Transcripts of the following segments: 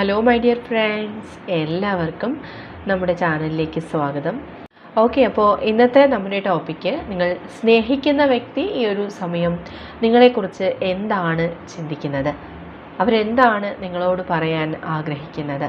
Hello my dear friends എല്ലാവർക്കും നമ്മുടെ ചാനലിലേക്ക് സ്വാഗതം. ഓക്കെ അപ്പോൾ ഇന്നത്തെ നമ്മുടെ ടോപ്പിക്ക് നിങ്ങൾ സ്നേഹിക്കുന്ന വ്യക്തി ഈ ഒരു സമയം നിങ്ങളെക്കുറിച്ച് എന്താണ് ചിന്തിക്കുന്നത്? അവരെന്താണ് നിങ്ങളോട് പറയാൻ ആഗ്രഹിക്കുന്നത്?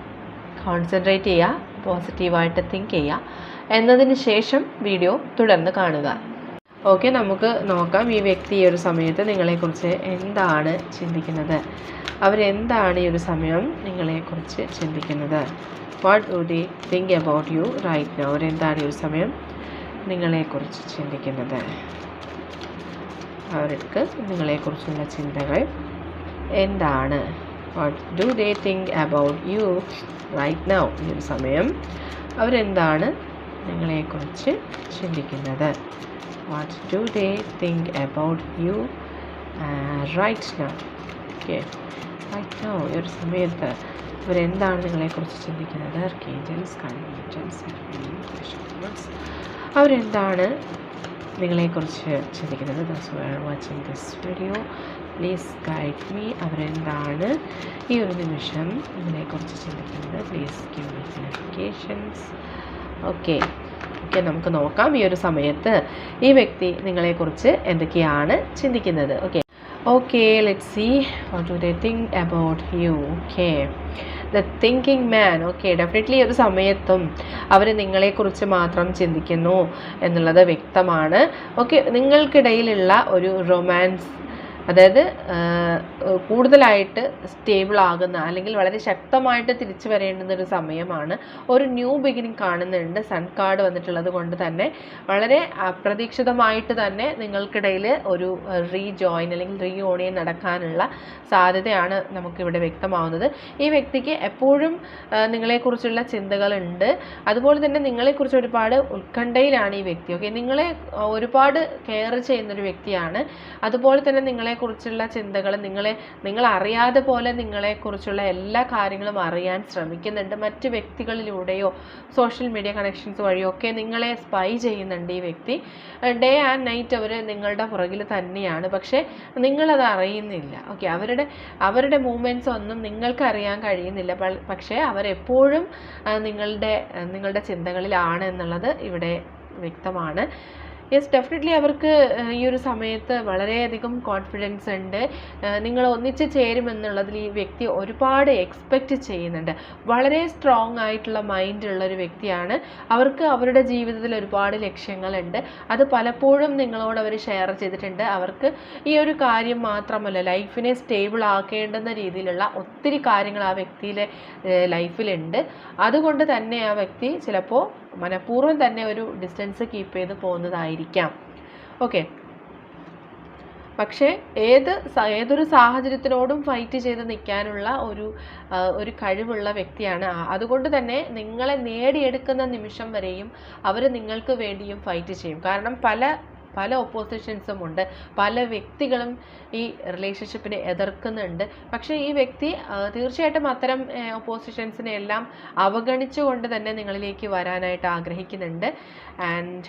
കോൺസെൻട്രേറ്റ് ചെയ്യുക പോസിറ്റീവായിട്ട് തിങ്ക് ചെയ്യുക. എന്നതിന് ശേഷം വീഡിയോ തുടർന്ന് കാണുക. ഓക്കെ നമുക്ക് നോക്കാം ഈ വ്യക്തി ഈ ഒരു സമയത്ത് നിങ്ങളെക്കുറിച്ച് എന്താണ് ചിന്തിക്കുന്നത്? അവരെന്താണ് ഈ ഒരു സമയം നിങ്ങളെക്കുറിച്ച് ചിന്തിക്കുന്നത്? What would he think about you right now അവരെന്താണ് ഈ ഒരു സമയം നിങ്ങളെക്കുറിച്ച് ചിന്തിക്കുന്നത്? അവർക്ക് നിങ്ങളെക്കുറിച്ചുള്ള ചിന്തകൾ എന്താണ്? What do they think about you right now ഈ ഒരു സമയം അവരെന്താണ് നിങ്ങളെക്കുറിച്ച് ചിന്തിക്കുന്നത്? What do they think about you right now okay right now ഈ ഒരു സമയത്ത് അവരെന്താണ് നിങ്ങളെക്കുറിച്ച് ചിന്തിക്കുന്നത്? കേജൻസ് കൺവീഞ്ചൽസ് അവരെന്താണ് നിങ്ങളെക്കുറിച്ച് ചിന്തിക്കുന്നത്? Those were watching this video please guide me അവരെന്താണ്? ഈ ഒരു നിമിഷം കുറച്ച് ചിന്തിക്കുന്നത്. പ്ലീസ് ഗിവ് ഓക്കെ ഓക്കെ നമുക്ക് നോക്കാം ഈ ഒരു സമയത്ത് ഈ വ്യക്തി നിങ്ങളെക്കുറിച്ച് എന്തൊക്കെയാണ് ചിന്തിക്കുന്നത്. Okay okay let see what do they think about you okay the thinking man okay definitely ഒരു സമയത്തും അവർ നിങ്ങളെക്കുറിച്ച് മാത്രം ചിന്തിക്കുന്നു എന്നുള്ളത് വ്യക്തമാണ്. ഓക്കെ നിങ്ങൾക്കിടയിലുള്ള ഒരു റൊമാൻസ് അതായത് കൂടുതലായിട്ട് സ്റ്റേബിൾ ആകുന്ന അല്ലെങ്കിൽ വളരെ ശക്തമായിട്ട് തിരിച്ചു വരേണ്ടുന്ന ഒരു സമയമാണ്. ഒരു ന്യൂ ബിഗിനിങ് കാണുന്നുണ്ട്. സൺ കാർഡ് വന്നിട്ടുള്ളത് കൊണ്ട് തന്നെ. വളരെ അപ്രതീക്ഷിതമായിട്ട് തന്നെ നിങ്ങൾക്കിടയിൽ ഒരു റീജോയിൻ അല്ലെങ്കിൽ റീയൂണിയൻ നടക്കാനുള്ള സാധ്യതയാണ് നമുക്കിവിടെ വ്യക്തമാവുന്നത്. ഈ വ്യക്തിക്ക് എപ്പോഴും നിങ്ങളെക്കുറിച്ചുള്ള ചിന്തകളുണ്ട്. അതുപോലെ തന്നെ നിങ്ങളെക്കുറിച്ച് ഒരുപാട് ഉത്കണ്ഠയിലാണ് ഈ വ്യക്തി. ഓക്കെ? നിങ്ങളെ ഒരുപാട് കെയർ ചെയ്യുന്നൊരു വ്യക്തിയാണ്. അതുപോലെ തന്നെ നിങ്ങളെ കുറിച്ചുള്ള ചിന്തകൾ നിങ്ങളെ നിങ്ങൾ അറിയാതെ പോലെ നിങ്ങളെക്കുറിച്ചുള്ള എല്ലാ കാര്യങ്ങളും അറിയാൻ ശ്രമിക്കുന്നുണ്ട്. മറ്റ് വ്യക്തികളിലൂടെയോ സോഷ്യൽ മീഡിയ കണക്ഷൻസ് വഴിയോ ഒക്കെ നിങ്ങളെ സ്പൈ ചെയ്യുന്നുണ്ട് ഈ വ്യക്തി. ഡേ ആൻഡ് നൈറ്റ് അവർ നിങ്ങളുടെ പുറകിൽ തന്നെയാണ്. പക്ഷേ നിങ്ങളത് അറിയുന്നില്ല. ഓക്കെ അവരുടെ അവരുടെ മൂവ്മെന്റ്സ് ഒന്നും നിങ്ങൾക്ക് അറിയാൻ കഴിയുന്നില്ല. പക്ഷേ അവരെപ്പോഴും നിങ്ങളുടെ നിങ്ങളുടെ ചിന്തകളിലാണ് എന്നുള്ളത് ഇവിടെ വ്യക്തമാണ്. യെസ് ഡെഫിനറ്റ്ലി അവർക്ക് ഈ ഒരു സമയത്ത് വളരെയധികം കോൺഫിഡൻസ് ഉണ്ട്. നിങ്ങൾ ഒന്നിച്ച് ചേരുമെന്നുള്ളതിൽ ഈ വ്യക്തി ഒരുപാട് എക്സ്പെക്റ്റ് ചെയ്യുന്നുണ്ട്. വളരെ സ്ട്രോങ് ആയിട്ടുള്ള മൈൻഡുള്ള ഒരു വ്യക്തിയാണ്. അവർക്ക് അവരുടെ ജീവിതത്തിൽ ഒരുപാട് ലക്ഷ്യങ്ങളുണ്ട്. അത് പലപ്പോഴും നിങ്ങളോട് അവർ ഷെയർ ചെയ്തിട്ടുണ്ട്. അവർക്ക് ഈ ഒരു കാര്യം മാത്രമല്ല ലൈഫിനെ സ്റ്റേബിൾ ആക്കേണ്ടുന്ന രീതിയിലുള്ള ഒത്തിരി കാര്യങ്ങൾ ആ വ്യക്തിയിലെ ലൈഫിലുണ്ട് അതുകൊണ്ട് തന്നെ ആ വ്യക്തി ചിലപ്പോൾ മനഃപൂർവം തന്നെ ഒരു ഡിസ്റ്റൻസ് കീപ്പ് ചെയ്ത് പോകുന്നതായിരിക്കാം. ഓക്കെ പക്ഷേ ഏത് ഏതൊരു സാഹചര്യത്തിനോടും ഫൈറ്റ് ചെയ്ത് നിൽക്കാനുള്ള ഒരു ഒരു കഴിവുള്ള വ്യക്തിയാണ് അതുകൊണ്ട് തന്നെ നിങ്ങളെ നേടിയെടുക്കുന്ന നിമിഷം വരെയും അവർ നിങ്ങൾക്ക് വേണ്ടിയും ഫൈറ്റ് ചെയ്യും. കാരണം പല പല ഒപ്പോസിഷൻസും ഉണ്ട്. പല വ്യക്തികളും ഈ റിലേഷൻഷിപ്പിനെ എതിർക്കുന്നുണ്ട്. പക്ഷേ ഈ വ്യക്തി തീർച്ചയായിട്ടും അത്തരം ഒപ്പോസിഷൻസിനെ എല്ലാം അവഗണിച്ചുകൊണ്ട് തന്നെ നിങ്ങളിലേക്ക് വരാനായിട്ട് ആഗ്രഹിക്കുന്നുണ്ട്. And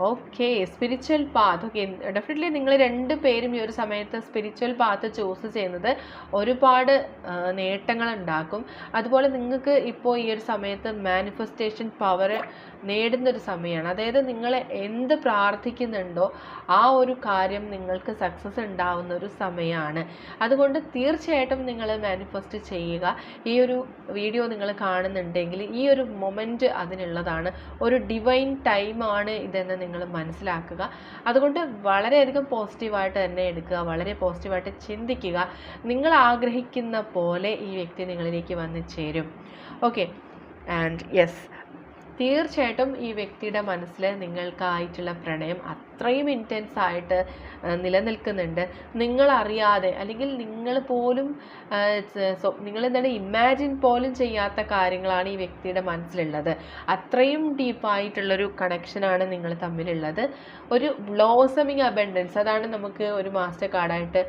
okay spiritual path okay definitely നിങ്ങൾ രണ്ട് പേരും ഈ ഒരു സമയത്ത് സ്പിരിച്വൽ പാത്ത് ചൂസ് ചെയ്യുന്നത് ഒരുപാട് നേട്ടങ്ങൾ ഉണ്ടാക്കും അതുപോലെ നിങ്ങൾക്ക് ഇപ്പോൾ ഈ ഒരു സമയത്ത് മാനിഫെസ്റ്റേഷൻ പവർ നേടുന്ന ഒരു സമയമാണ് അതായത് നിങ്ങൾ എന്ത് പ്രാർത്ഥിക്കുന്നുണ്ടോ ആ ഒരു കാര്യം നിങ്ങൾക്ക് സക്സസ് ഉണ്ടാവുന്ന ഒരു സമയമാണ് അതുകൊണ്ട് തീർച്ചയായിട്ടും നിങ്ങൾ മാനിഫെസ്റ്റ് ചെയ്യുക. ഈ ഒരു വീഡിയോ നിങ്ങൾ കാണുന്നുണ്ടെങ്കിൽ ഈ ഒരു മൊമെന്റ് അതിനുള്ളതാണ്. ഒരു ഡിവൈൻ ടൈമാണ് ഇതെന്ന് നിങ്ങൾ മനസ്സിലാക്കുക. അതുകൊണ്ട് വളരെയധികം പോസിറ്റീവായിട്ട് തന്നെ എടുക്കുക വളരെ പോസിറ്റീവായിട്ട് ചിന്തിക്കുക. നിങ്ങൾ ആഗ്രഹിക്കുന്ന പോലെ ഈ വ്യക്തി നിങ്ങളിലേക്ക് വന്ന് ചേരും. ഓക്കെ ആൻഡ് യെസ് തീർച്ചയായിട്ടും ഈ വ്യക്തിയുടെ മനസ്സിൽ നിങ്ങൾക്കായിട്ടുള്ള പ്രണയം അത്രയും ഇന്റൻസ് ആയിട്ട് നിലനിൽക്കുന്നുണ്ട്. നിങ്ങളറിയാതെ അല്ലെങ്കിൽ നിങ്ങൾ പോലും നിങ്ങൾ എന്താണ് ഇമാജിൻ പോലും ചെയ്യാത്ത കാര്യങ്ങളാണ് ഈ വ്യക്തിയുടെ മനസ്സിലുള്ളത്. അത്രയും ഡീപ്പായിട്ടുള്ളൊരു കണക്ഷനാണ് നിങ്ങൾ തമ്മിലുള്ളത്. ഒരു ബ്ലോസമിങ് അബൻഡൻസ് അതാണ് നമുക്ക് ഒരു മാസ്റ്റർ കാർഡായിട്ട്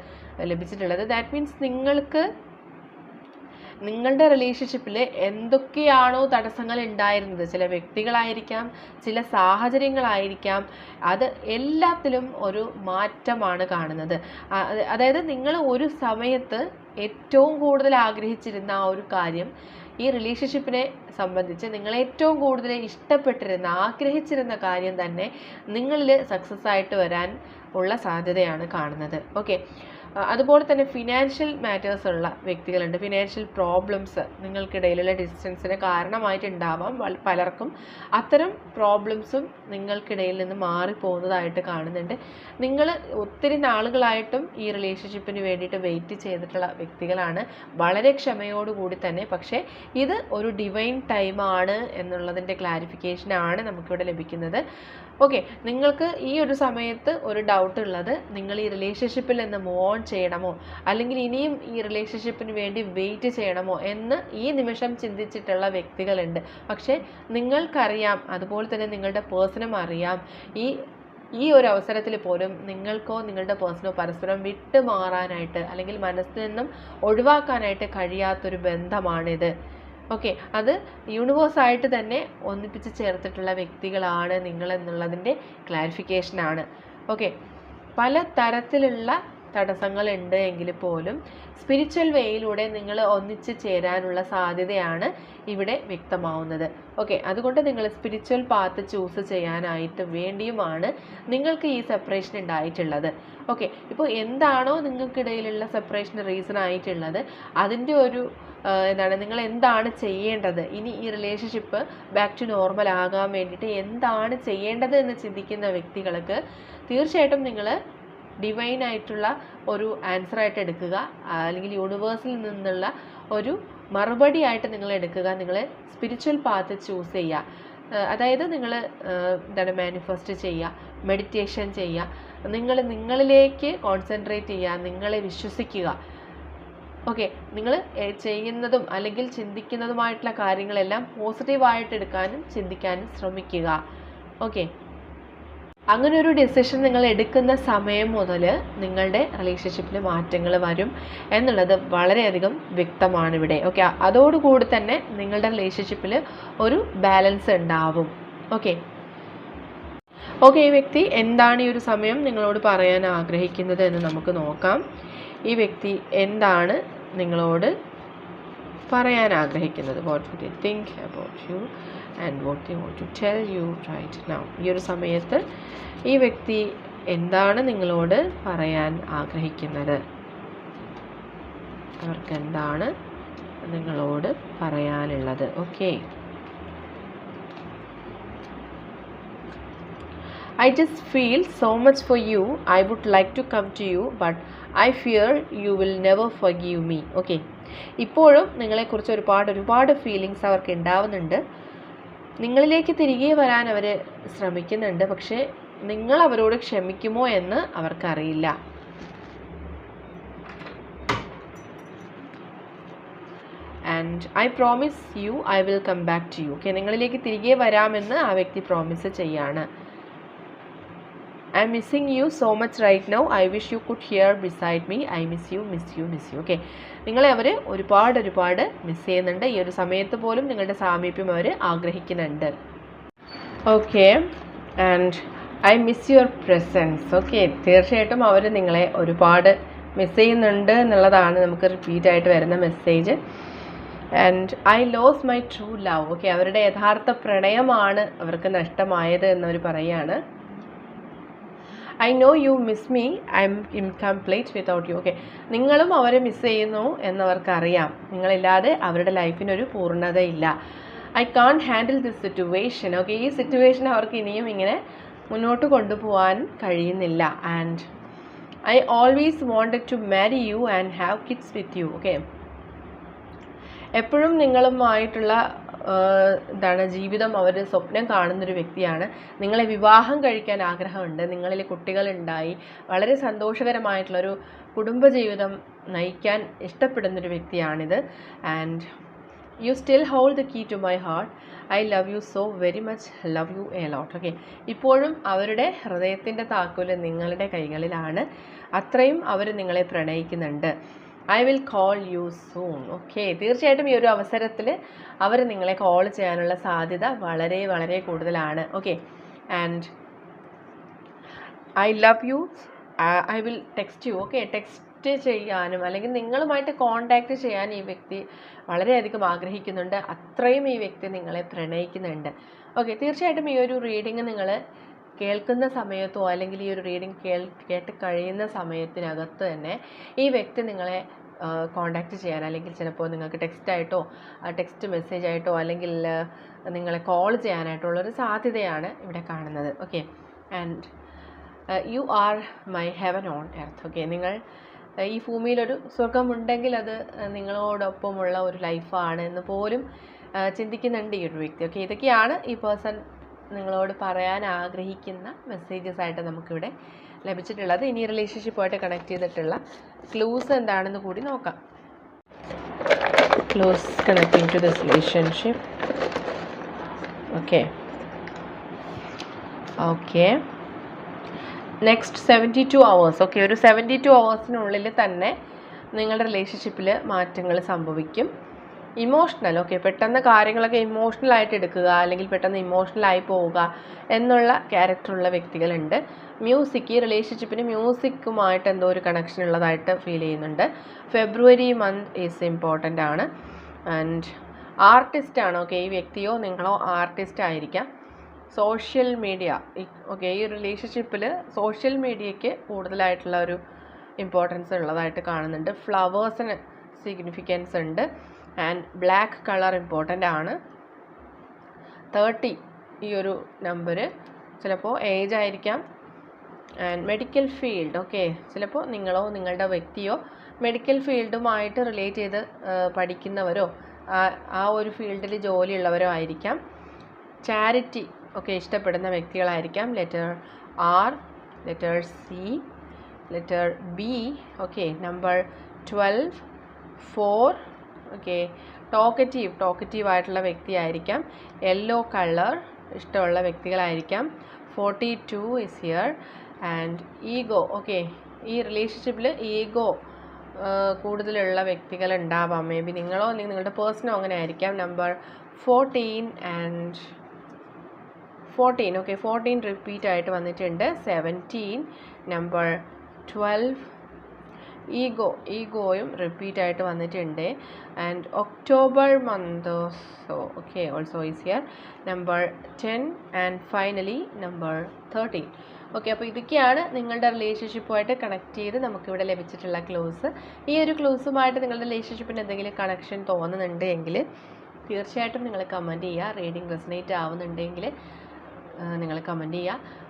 ലഭിച്ചിട്ടുള്ളത്. ദാറ്റ് മീൻസ് നിങ്ങൾക്ക് നിങ്ങളുടെ റിലേഷൻഷിപ്പിൽ എന്തൊക്കെയാണോ തടസ്സങ്ങൾ ഉണ്ടായിരുന്നത്? ചില വ്യക്തികളായിരിക്കാം ചില സാഹചര്യങ്ങളായിരിക്കാം. അത് എല്ലാത്തിലും ഒരു മാറ്റമാണ് കാണുന്നത്. അതായത് നിങ്ങൾ ഒരു സമയത്ത് ഏറ്റവും കൂടുതൽ ആഗ്രഹിച്ചിരുന്ന ആ ഒരു കാര്യം ഈ റിലേഷൻഷിപ്പിനെ സംബന്ധിച്ച് നിങ്ങൾ ഏറ്റവും കൂടുതൽ ഇഷ്ടപ്പെട്ടിരുന്ന ആഗ്രഹിച്ചിരുന്ന കാര്യം തന്നെ നിങ്ങളിൽ സക്സസ് ആയിട്ട് വരാൻ ഉള്ള സാധ്യതയാണ് കാണുന്നത്. ഓക്കെ അതുപോലെ തന്നെ ഫിനാൻഷ്യൽ മാറ്റേഴ്സ് ഉള്ള വ്യക്തികളുണ്ട്. Financial problems നിങ്ങൾക്കിടയിലുള്ള ഡിസ്റ്റൻസിന് കാരണമായിട്ടുണ്ടാവാം. പലർക്കും അത്തരം പ്രോബ്ലംസും നിങ്ങൾക്കിടയിൽ നിന്ന് മാറിപ്പോകുന്നതായിട്ട് കാണുന്നുണ്ട്. നിങ്ങൾ ഒത്തിരി നാളുകളായിട്ടും ഈ റിലേഷൻഷിപ്പിന് വേണ്ടിയിട്ട് വെയിറ്റ് ചെയ്തിട്ടുള്ള വ്യക്തികളാണ്. വളരെ ക്ഷമയോടുകൂടി തന്നെ. പക്ഷേ ഇത് ഒരു ഡിവൈൻ ടൈമാണ് എന്നുള്ളതിന്റെ ക്ലാരിഫിക്കേഷനാണ് നമുക്കിവിടെ ലഭിക്കുന്നത്. ഓക്കെ നിങ്ങൾക്ക് ഈ ഒരു സമയത്ത് ഒരു ഡൗട്ട് ഉള്ളത്. നിങ്ങൾ ഈ റിലേഷൻഷിപ്പിൽ നിന്ന് മൂവ് ഓൺ ചെയ്യണമോ? അല്ലെങ്കിൽ ഇനിയും ഈ റിലേഷൻഷിപ്പിന് വേണ്ടി വെയിറ്റ് ചെയ്യണമോ എന്ന് ഈ നിമിഷം ചിന്തിച്ചിട്ടുള്ള വ്യക്തികളുണ്ട്. പക്ഷേ നിങ്ങൾക്കറിയാം അതുപോലെ തന്നെ നിങ്ങളുടെ പേഴ്സണും അറിയാം. ഈ ഈ ഒരു അവസരത്തിൽ പോലും നിങ്ങൾക്കോ നിങ്ങളുടെ പേഴ്സണോ പരസ്പരം വിട്ടുമാറാനായിട്ട് അല്ലെങ്കിൽ മനസ്സിൽ നിന്നും ഒഴിവാക്കാനായിട്ട് കഴിയാത്തൊരു ബന്ധമാണിത്. ഓക്കെ അത് യൂണിവേഴ്സായിട്ട് തന്നെ ഒന്നിപ്പിച്ച് ചേർത്തിട്ടുള്ള വ്യക്തികളാണ് നിങ്ങൾ എന്നുള്ളതിന്റെ ക്ലാരിഫിക്കേഷനാണ് ഓക്കെ പല തരത്തിലുള്ള തടസ്സങ്ങളുണ്ട് എങ്കിൽ പോലും സ്പിരിച്വൽ വേയിലൂടെ നിങ്ങൾ ഒന്നിച്ച് ചേരാനുള്ള സാധ്യതയാണ് ഇവിടെ വ്യക്തമാവുന്നത്. ഓക്കെ അതുകൊണ്ട് നിങ്ങൾ സ്പിരിച്വൽ പാത്ത് ചൂസ് ചെയ്യാനായിട്ട് വേണ്ടിയുമാണ് നിങ്ങൾക്ക് ഈ സെപ്പറേഷൻ ഉണ്ടായിട്ടുള്ളത്. ഓക്കെ ഇപ്പോൾ എന്താണോ നിങ്ങൾക്കിടയിലുള്ള സെപ്പറേഷൻ റീസൺ ആയിട്ടുള്ളത് അതിന്റെ ഒരു എന്താണ് നിങ്ങൾ എന്താണ് ചെയ്യേണ്ടത്? ഇനി ഈ റിലേഷൻഷിപ്പ് ബാക്ക് ടു നോർമൽ ആകാൻ വേണ്ടിയിട്ട് എന്താണ് ചെയ്യേണ്ടത് എന്ന് ചിന്തിക്കുന്ന വ്യക്തികൾക്ക് തീർച്ചയായിട്ടും നിങ്ങൾ ഡിവൈൻ ആയിട്ടുള്ള ഒരു ആൻസർ ആയിട്ട് എടുക്കുക അല്ലെങ്കിൽ യൂണിവേഴ്സിൽ നിന്നുള്ള ഒരു മറുപടി ആയിട്ട് നിങ്ങൾ എടുക്കുക നിങ്ങൾ സ്പിരിച്വൽ പാത്ത് ചൂസ് ചെയ്യുക. അതായത് നിങ്ങൾ എന്താണ് മാനിഫെസ്റ്റ് ചെയ്യുക മെഡിറ്റേഷൻ ചെയ്യുക. നിങ്ങൾ നിങ്ങളിലേക്ക് കോൺസെൻട്രേറ്റ് ചെയ്യുക നിങ്ങളെ വിശ്വസിക്കുക. ഓക്കെ നിങ്ങൾ ചെയ്യുന്നതും അല്ലെങ്കിൽ ചിന്തിക്കുന്നതുമായിട്ടുള്ള കാര്യങ്ങളെല്ലാം പോസിറ്റീവായിട്ട് എടുക്കാനും ചിന്തിക്കാനും ശ്രമിക്കുക. ഓക്കെ അങ്ങനെ ഒരു ഡിസിഷൻ നിങ്ങൾ എടുക്കുന്ന സമയം മുതൽ നിങ്ങളുടെ റിലേഷൻഷിപ്പിൽ മാറ്റങ്ങൾ വരും എന്നുള്ളത് വളരെയധികം വ്യക്തമാണ് ഇവിടെ. ഓക്കെ അതോടുകൂടി തന്നെ നിങ്ങളുടെ റിലേഷൻഷിപ്പിൽ ഒരു ബാലൻസ് ഉണ്ടാവും. ഓക്കെ ഓക്കെ ഈ വ്യക്തി എന്താണ് ഈ ഒരു സമയം നിങ്ങളോട് പറയാൻ ആഗ്രഹിക്കുന്നത് എന്ന് നമുക്ക് നോക്കാം. ഈ വ്യക്തി എന്താണ് നിങ്ങളോട് പറയാൻ ആഗ്രഹിക്കുന്നത്? What you think about you and what you want to tell you right now ഈ ഒരു സമയത്ത് ഈ വ്യക്തി എന്താണ് നിങ്ങളോട് പറയാൻ ആഗ്രഹിക്കുന്നത്? അവർക്ക് എന്താണ് നിങ്ങളോട് പറയാനുള്ളത്? Okay I just feel so much for you I would like to come to you but I fear you will never never give me okay ഇപ്പോഴും നിങ്ങളെക്കുറിച്ച് ഒരുപാട് ഒരുപാട് ഫീലിങ്സ് അവർക്ക് ഉണ്ടാവുന്നുണ്ട്. നിങ്ങളിലേക്ക് തിരികെ വരാൻ അവർ ശ്രമിക്കുന്നുണ്ട്. പക്ഷേ നിങ്ങൾ അവരോട് ക്ഷമിക്കുമോ എന്ന് അവർക്കറിയില്ല. And I promise you I will come back to you okay നിങ്ങളിലേക്ക് തിരികെ വരാമെന്ന് ആ വ്യക്തി പ്രോമിസ് ചെയ്യാണ്. I'm missing you so much right now I wish you could here beside me I miss you miss you miss you okay നിങ്ങളെ അവർ ഒരുപാട് ഒരുപാട് മിസ് ചെയ്യുന്നുണ്ട്. ഈ ഒരു സമയത്ത് പോലും നിങ്ങളുടെ സാമീപ്യം അവർ ആഗ്രഹിക്കുന്നുണ്ട്. Okay and I miss your presence okay തീർച്ചയായിട്ടും അവർ നിങ്ങളെ ഒരുപാട് മിസ് ചെയ്യുന്നുണ്ട് എന്നുള്ളതാണ് നമുക്ക് റിപ്പീറ്റ് ആയിട്ട് വരുന്ന message and I lose my true love okay അവരുടെ യഥാർത്ഥ പ്രണയമാണ് അവർക്ക് നഷ്ടമായത് എന്നവർ പറയുകയാണ് I know you miss me I'm incomplete without you okay നിങ്ങളും അവരെ മിസ് ചെയ്യുന്നു എന്നവർക്കറിയാം. നിങ്ങളില്ലാതെ അവരുടെ ലൈഫിനൊരു പൂർണതയില്ല. I can't handle this situation okay ഈ സിറ്റുവേഷൻ അവർക്ക് ഇനിയും ഇങ്ങനെ മുന്നോട്ട് കൊണ്ടുപോകാൻ കഴിയുന്നില്ല. And I always wanted to marry you and have kids with you okay എപ്പോഴും നിങ്ങളുമായിട്ടുള്ള എന്താണ് ജീവിതം അവർ സ്വപ്നം കാണുന്നൊരു വ്യക്തിയാണ്. നിങ്ങളെ വിവാഹം കഴിക്കാൻ ആഗ്രഹമുണ്ട്. നിങ്ങളിൽ കുട്ടികളുണ്ടായി. വളരെ സന്തോഷകരമായിട്ടുള്ളൊരു കുടുംബജീവിതം നയിക്കാൻ ഇഷ്ടപ്പെടുന്നൊരു വ്യക്തിയാണിത്. And you still hold the key to my heart I love you so very much love you a lot okay ഇപ്പോഴും അവരുടെ ഹൃദയത്തിന്റെ താക്കോൽ നിങ്ങളുടെ കൈകളിലാണ്. അത്രയും അവർ നിങ്ങളെ പ്രണയിക്കുന്നുണ്ട്. I will call you soon okay തീർച്ചയായിട്ടും ഈ ഒരു അവസരത്തിൽ അവർ നിങ്ങളെ കോൾ ചെയ്യാനുള്ള സാധ്യത വളരെ വളരെ കൂടുതലാണ്. Okay and I love you I will text you okay text ചെയ്യാനും അല്ലെങ്കിൽ നിങ്ങളുമായിട്ട് കോണ്ടാക്ട് ചെയ്യാൻ ഈ വ്യക്തി വളരെയധികം ആഗ്രഹിക്കുന്നുണ്ട്. അത്രയും ഈ വ്യക്തി നിങ്ങളെ പ്രണയിക്കുന്നുണ്ട്. ഓക്കെ തീർച്ചയായിട്ടും ഈ ഒരു റീഡിങ് നിങ്ങൾ കേൾക്കുന്ന സമയത്തോ അല്ലെങ്കിൽ ഈ ഒരു റീഡിങ് കേൾ കേട്ട് കഴിയുന്ന സമയത്തിനകത്ത് തന്നെ ഈ വ്യക്തി നിങ്ങളെ കോണ്ടാക്ട് ചെയ്യാൻ അല്ലെങ്കിൽ ചിലപ്പോൾ നിങ്ങൾക്ക് ടെക്സ്റ്റായിട്ടോ ടെക്സ്റ്റ് മെസ്സേജ് ആയിട്ടോ അല്ലെങ്കിൽ നിങ്ങളെ കോൾ ചെയ്യാനായിട്ടുള്ള ഒരു സാധ്യതയാണ് ഇവിടെ കാണുന്നത്. Okay and you are my heaven on earth okay നിങ്ങൾ ഈ ഭൂമിയിലൊരു സ്വർഗമുണ്ടെങ്കിൽ അത് നിങ്ങളോടൊപ്പമുള്ള ഒരു ലൈഫാണ് എന്ന് പോലും ചിന്തിക്കുന്നുണ്ട് ഈ ഒരു വ്യക്തി. ഓക്കെ ഇതൊക്കെയാണ് ഈ പേഴ്സൺ നിങ്ങളോട് പറയാൻ ആഗ്രഹിക്കുന്ന മെസ്സേജസ് ആയിട്ട് നമുക്കിവിടെ ലഭിച്ചിട്ടുള്ളത്. ഇനി റിലേഷൻഷിപ്പുമായിട്ട് കണക്ട് ചെയ്തിട്ടുള്ള ക്ലൂസ് എന്താണെന്ന് കൂടി നോക്കാം. Clues connecting to this relationship okay okay next seventy two hours okay ഒരു സെവന്റി ടു അവേഴ്സിനുള്ളിൽ തന്നെ നിങ്ങളുടെ റിലേഷൻഷിപ്പിൽ മാറ്റങ്ങൾ സംഭവിക്കും. ഇമോഷണൽ ഓക്കെ പെട്ടെന്ന് കാര്യങ്ങളൊക്കെ ഇമോഷണൽ ആയിട്ട് എടുക്കുക അല്ലെങ്കിൽ പെട്ടെന്ന് ഇമോഷണൽ ആയി പോവുക എന്നുള്ള ക്യാരക്ടറുള്ള വ്യക്തികളുണ്ട്. മ്യൂസിക് ഈ റിലേഷൻഷിപ്പിന് മ്യൂസിക്കുമായിട്ട് എന്തോ ഒരു കണക്ഷൻ ഉള്ളതായിട്ട് ഫീൽ ചെയ്യുന്നുണ്ട്. ഫെബ്രുവരി മന്ത് ഈസ് ഇമ്പോർട്ടന്റ് ആണ്. ആൻഡ് ആർട്ടിസ്റ്റ് ആണ് ഓക്കെ ഈ വ്യക്തിയോ നിങ്ങളോ ആർട്ടിസ്റ്റ് ആയിരിക്കാം. സോഷ്യൽ മീഡിയ ഓക്കെ ഈ റിലേഷൻഷിപ്പിൽ സോഷ്യൽ മീഡിയയ്ക്ക് കൂടുതലായിട്ടുള്ള ഒരു ഇമ്പോർട്ടൻസ് ഉള്ളതായിട്ട് കാണുന്നുണ്ട്. ഫ്ലവേഴ്സിന് സിഗ്നിഫിക്കൻസ് ഉണ്ട്. ആൻഡ് ബ്ലാക്ക് കളർ ഇമ്പോർട്ടന്റ് ആണ്. തേർട്ടി ഈ ഒരു നമ്പർ ചിലപ്പോൾ ഏജ് ആയിരിക്കാം. And medical field okay. ചിലപ്പോൾ നിങ്ങളോ നിങ്ങളുടെ വ്യക്തിയോ മെഡിക്കൽ ഫീൽഡുമായിട്ട് റിലേറ്റ് ചെയ്ത് പഠിക്കുന്നവരോ ആ ഒരു ഫീൽഡിൽ ജോലിയുള്ളവരോ ആയിരിക്കാം. ചാരിറ്റി ഒക്കെ ഇഷ്ടപ്പെടുന്ന വ്യക്തികളായിരിക്കാം. Letter R letter C letter B okay. Number twelve four okay talkative talkative ആയിട്ടുള്ള വ്യക്തിയായിരിക്കാം. യെല്ലോ കളർ ഇഷ്ടമുള്ള വ്യക്തികളായിരിക്കാം. Forty two is here and ego okay ഈ റിലേഷൻഷിപ്പിൽ ഈഗോ കൂടുതലുള്ള വ്യക്തികൾ ഉണ്ടാവാം മേ ബി നിങ്ങളോ അല്ലെങ്കിൽ നിങ്ങളുടെ പേഴ്സണോ അങ്ങനെ ആയിരിക്കാം. Number fourteen and fourteen okay fourteen repeat ആയിട്ട് വന്നിട്ടുണ്ട്. സെവന്റീൻ നമ്പർ ട്വൽവ് ഈഗോ ഈഗോയും റിപ്പീറ്റ് ആയിട്ട് വന്നിട്ടുണ്ട്. And October month so okay also is here number ten and finally number thirteen okay അപ്പോൾ ഇതൊക്കെയാണ് നിങ്ങളുടെ റിലേഷൻഷിപ്പുമായിട്ട് കണക്ട് ചെയ്ത് നമുക്കിവിടെ ലഭിച്ചിട്ടുള്ള ക്ലോസ് ഈ ഒരു ക്ലോസുമായിട്ട് നിങ്ങളുടെ റിലേഷൻഷിപ്പിന് എന്തെങ്കിലും കണക്ഷൻ തോന്നുന്നുണ്ട് എങ്കിൽ തീർച്ചയായിട്ടും നിങ്ങൾ കമന്റ് ചെയ്യുക. റീഡിംഗ് റെസിനേറ്റ് ആവുന്നുണ്ടെങ്കിൽ നിങ്ങൾ കമന്റ് ചെയ്യുക.